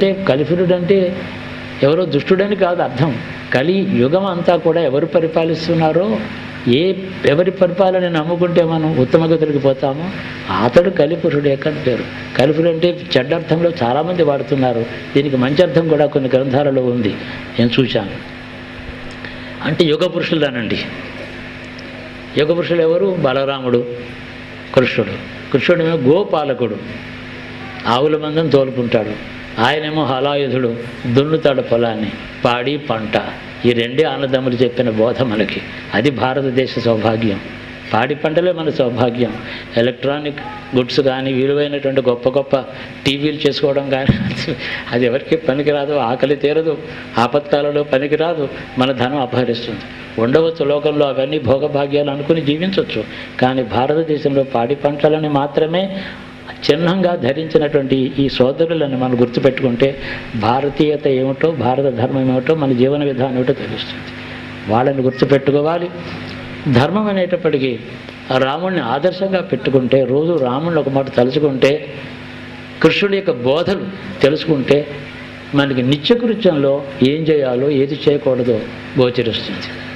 అంటే కలిపురుడు అంటే ఎవరో దుష్టుడని కాదు అర్థం. కలి యుగం అంతా కూడా ఎవరు పరిపాలిస్తున్నారో ఏ ఎవరి పరిపాలన నమ్ముకుంటే మనం ఉత్తమగతుడికి పోతామో అతడు కలిపురుడు ఎక్కడ పేరు. కలిపురుడు అంటే చెడ్డర్థంలో చాలామంది వాడుతున్నారు. దీనికి మంచి అర్థం కూడా కొన్ని గ్రంథాలలో ఉంది. నేను చూశాను. అంటే యుగ పురుషులనండి యుగ పురుషులు ఎవరు? బలరాముడు కృష్ణుడు. కృష్ణుడు గోపాలకుడు. ఆవుల మందం తోలుకుంటాడు. ఆయనేమో హలాయుధుడు దున్నుతాడు పొలాన్ని పాడి పంట. ఈ రెండే అన్నదమ్ములు చెప్పిన బోధ మనకి. అది భారతదేశ సౌభాగ్యం. పాడి పంటలే మన సౌభాగ్యం. ఎలక్ట్రానిక్ గుడ్స్ కానీ విలువైనటువంటి గొప్ప గొప్ప టీవీలు చేసుకోవడం కానీ అది ఎవరికి పనికిరాదు ఆకలి తీరదు ఆపత్కాలలో పనికిరాదు మన ధనం అపహరిస్తుంది. ఉండవచ్చు లోకంలో అవన్నీ భోగభాగ్యాలు అనుకుని జీవించవచ్చు కానీ భారతదేశంలో పాడి పంటలని మాత్రమే చిహ్నంగా ధరించినటువంటి ఈ సోదరులను మనం గుర్తుపెట్టుకుంటే భారతీయత ఏమిటో భారత ధర్మం ఏమిటో మన జీవన విధానం ఏమిటో తెలుస్తుంది. వాళ్ళని గుర్తుపెట్టుకోవాలి. ధర్మం అనేటప్పటికీ రాముణ్ణి రాముడిని ఆదర్శంగా పెట్టుకుంటే రోజు రాముడిని ఒక మాట తలుచుకుంటే కృష్ణుడి యొక్క బోధలు తెలుసుకుంటే మనకి నిత్యకృత్యంలో ఏం చేయాలో ఏది చేయకూడదో గోచరిస్తుంది.